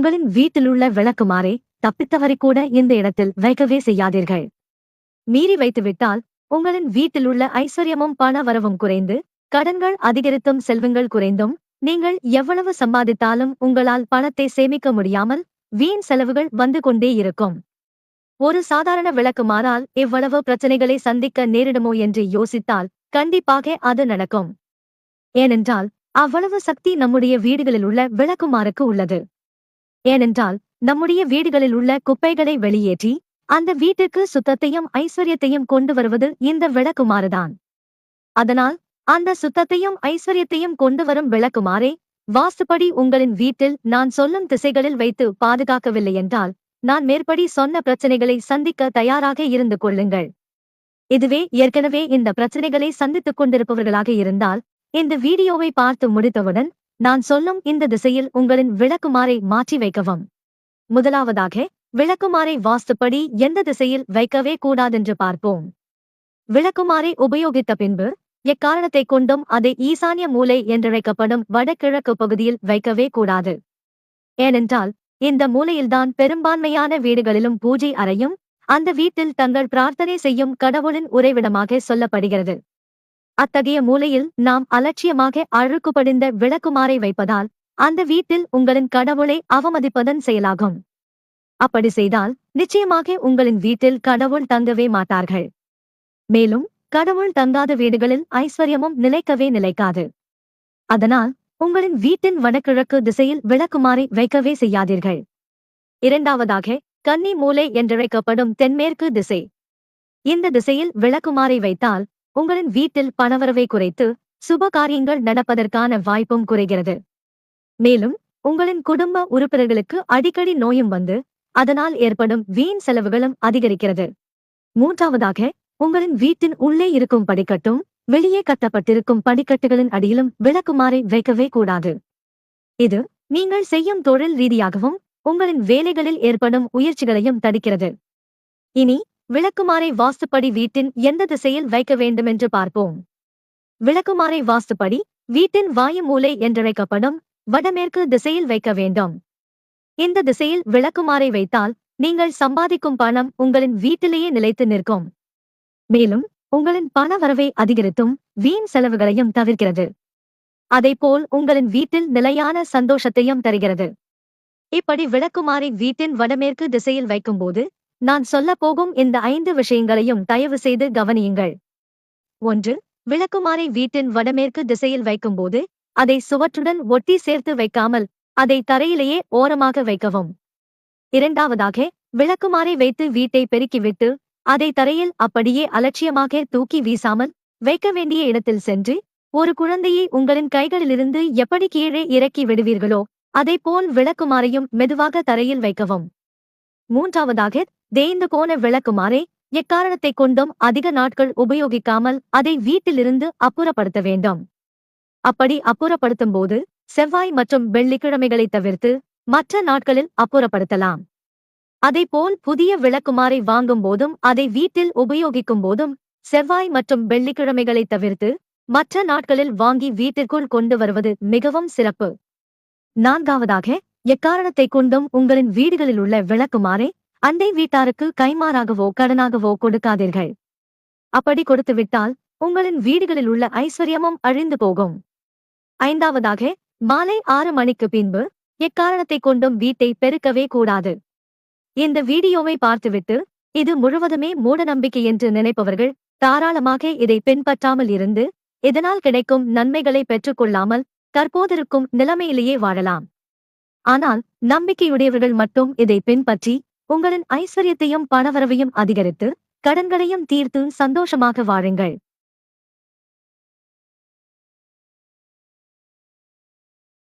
உங்களின் வீட்டிலுள்ள விளக்குமாறை தப்பித்தவரை கூட இந்த இடத்தில் வைக்கவே செய்யாதீர்கள். மீறி வைத்துவிட்டால் உங்களின் வீட்டிலுள்ள ஐஸ்வர்யமும் பண வரவும் குறைந்து கடன்கள் அதிகரித்தும் செல்வங்கள் குறைந்தும் நீங்கள் எவ்வளவு சம்பாதித்தாலும் உங்களால் பணத்தை சேமிக்க முடியாமல் வீண் செலவுகள் வந்து கொண்டே இருக்கும். ஒரு சாதாரண விளக்குமாறால் இவ்வளவு பிரச்சனைகளை சந்திக்க நேரிடுமோ என்று யோசித்தால் கண்டிப்பாக அது நடக்கும். ஏனென்றால் அவ்வளவு சக்தி நம்முடைய வீடுகளில் உள்ள விளக்குமாறுக்கு உள்ளது. ஏனென்றால் நம்முடைய வீடுகளில் உள்ள குப்பைகளை வெளியேற்றி அந்த வீட்டுக்கு சுத்தத்தையும் ஐஸ்வர்யத்தையும் கொண்டு வருவது இந்த விளக்குமாறுதான். அதனால் அந்த சுத்தத்தையும் ஐஸ்வர்யத்தையும் கொண்டு வரும் விளக்குமாறே வாஸ்துப்படி உங்களின் வீட்டில் நான் சொல்லும் திசைகளில் வைத்து பாதுகாக்கவில்லை என்றால் நான் மேற்படி சொன்ன பிரச்சனைகளை சந்திக்க தயாராக இருந்து கொள்ளுங்கள். இதுவே ஏற்கனவே இந்த பிரச்சனைகளை சந்தித்துக் கொண்டிருப்பவர்களாக இருந்தால் இந்த வீடியோவை பார்த்து முடித்தவுடன் நான் சொல்லும் இந்த திசையில் உங்களின் விளக்குமாறை மாற்றி வைக்கவும். முதலாவதாக விளக்குமாறை வாஸ்துப்படி எந்த திசையில் வைக்கவே கூடாதென்று பார்ப்போம். விளக்குமாறை உபயோகித்த பின்பு எக்காரணத்தைக் கொண்டும் அதை ஈசானிய மூலை என்றழைக்கப்படும் வடகிழக்கு பகுதியில் வைக்கவே கூடாது. ஏனென்றால் இந்த மூலையில்தான் பெரும்பான்மையான வீடுகளிலும் பூஜை அறையும் அந்த வீட்டில் தங்கள் பிரார்த்தனை செய்யும் கடவுளின் உறைவிடமாக சொல்லப்படுகிறது. அத்தகைய மூலையில் நாம் அலட்சியமாக அழுக்குப்படிந்த விளக்குமாறை வைப்பதால் அந்த வீட்டில் உங்களின் கடவுளை அவமதிப்பதன் செயலாகும். அப்படி செய்தால் நிச்சயமாக உங்களின் வீட்டில் கடவுள் தங்கவே மாட்டார்கள். மேலும் கடவுள் தங்காத வீடுகளில் ஐஸ்வர்யமும் நிலைக்கவே நிலைக்காது. அதனால் உங்களின் வீட்டின் வடகிழக்கு திசையில் விளக்குமாறை வைக்கவே செய்யாதீர்கள். இரண்டாவதாக கன்னி மூலை என்றழைக்கப்படும் தென்மேற்கு திசை. இந்த திசையில் விளக்குமாறை வைத்தால் உங்களின் வீட்டில் பணவரவை குறைத்து சுப காரியங்கள் நடப்பதற்கான வாய்ப்பும் குறைகிறது. மேலும் உங்களின் குடும்ப உறுப்பினர்களுக்கு அடிக்கடி நோயும் வந்து அதனால் ஏற்படும் வீண் செலவுகளும் அதிகரிக்கிறது. மூன்றாவதாக உங்களின் வீட்டின் உள்ளே இருக்கும் படிக்கட்டும் வெளியே கட்டப்பட்டிருக்கும் படிக்கட்டுகளின் அடியிலும் விளக்குமாறை வைக்கவே கூடாது. இது நீங்கள் செய்யும் தொழில் ரீதியாகவும் உங்களின் வேலைகளில் ஏற்படும் உயர்ச்சிகளையும் தடுக்கிறது. இனி விளக்குமாறை வாஸ்துப்படி வீட்டின் எந்த திசையில் வைக்க வேண்டுமென்று பார்ப்போம். விளக்குமாறை வாஸ்துப்படி வீட்டின் வாயு மூலை என்றழைக்கப்படும் வடமேற்கு திசையில் வைக்க வேண்டும். இந்த திசையில் விளக்குமாறை வைத்தால் நீங்கள் சம்பாதிக்கும் பணம் உங்களின் வீட்டிலேயே நிலைத்து நிற்கும். மேலும் உங்களின் பண வரவை அதிகரித்தும் வீண் செலவுகளையும் தவிர்க்கிறது. அதைப்போல் உங்களின் வீட்டில் நிலையான சந்தோஷத்தையும் தருகிறது. இப்படி விளக்குமாறை வீட்டின் வடமேற்கு திசையில் வைக்கும்போது நான் சொல்லப் போகும் இந்த ஐந்து விஷயங்களையும் தயவு செய்து கவனியுங்கள். ஒன்று விளக்குமாறை வீட்டின் வடமேற்கு திசையில் வைக்கும்போது அதை சுவற்றுடன் ஒட்டி சேர்த்து வைக்காமல் அதை தரையிலேயே ஓரமாக வைக்கவும். இரண்டாவதாக விளக்குமாறை வைத்து வீட்டை பெருக்கிவிட்டு அதை தரையில் அப்படியே அலட்சியமாக தூக்கி வீசாமல் வைக்க வேண்டிய இடத்தில் சென்று ஒரு குழந்தையை உங்களின் கைகளிலிருந்து எப்படி கீழே இறக்கி விடுவீர்களோ போல் விளக்குமாறையும் மெதுவாக தரையில் வைக்கவும். மூன்றாவதாக தேய்ந்து போன விளக்குமாறே எக்காரணத்தைக் கொண்டும் அதிக நாட்கள் உபயோகிக்காமல் அதை வீட்டிலிருந்து அப்புறப்படுத்த வேண்டும். அப்படி அப்புறப்படுத்தும் போது செவ்வாய் மற்றும் வெள்ளிக்கிழமைகளை தவிர்த்து மற்ற நாட்களில் அப்புறப்படுத்தலாம். போல் புதிய விளக்குமாறை வாங்கும் போதும் அதை வீட்டில் உபயோகிக்கும் போதும் செவ்வாய் மற்றும் வெள்ளிக்கிழமைகளை தவிர்த்து மற்ற நாட்களில் வாங்கி வீட்டிற்குள் கொண்டு வருவது மிகவும் சிறப்பு. நான்காவதாக எக்காரணத்தைக் கொண்டும் உங்களின் வீடுகளில் உள்ள விளக்குமாறை அண்டை வீட்டாருக்கு கைமாறாகவோ கடனாகவோ கொடுக்காதீர்கள். அப்படி கொடுத்துவிட்டால் உங்களின் வீடுகளில் உள்ள ஐஸ்வர்யமும் அழிந்து போகும். ஐந்தாவதாக மாலை ஆறு மணிக்கு பின்பு எக்காரணத்தைக் கொண்டும் வீட்டை பெருக்கவே கூடாது. இந்த வீடியோவை பார்த்துவிட்டு இது முழுவதுமே மூடநம்பிக்கை என்று நினைப்பவர்கள் தாராளமாக இதை பின்பற்றாமல் இருந்து இதனால் கிடைக்கும் நன்மைகளை பெற்றுக்கொள்ளாமல் தற்போதிருக்கும் நிலைமையிலேயே வாழலாம். ஆனால் நம்பிக்கையுடையவர்கள் மட்டும் இதை பின்பற்றி உங்களின் ஐஸ்வர்யத்தையும் பணவரவையும் அதிகரித்து கடன்களையும் தீர்த்து சந்தோஷமாக வாழுங்கள்.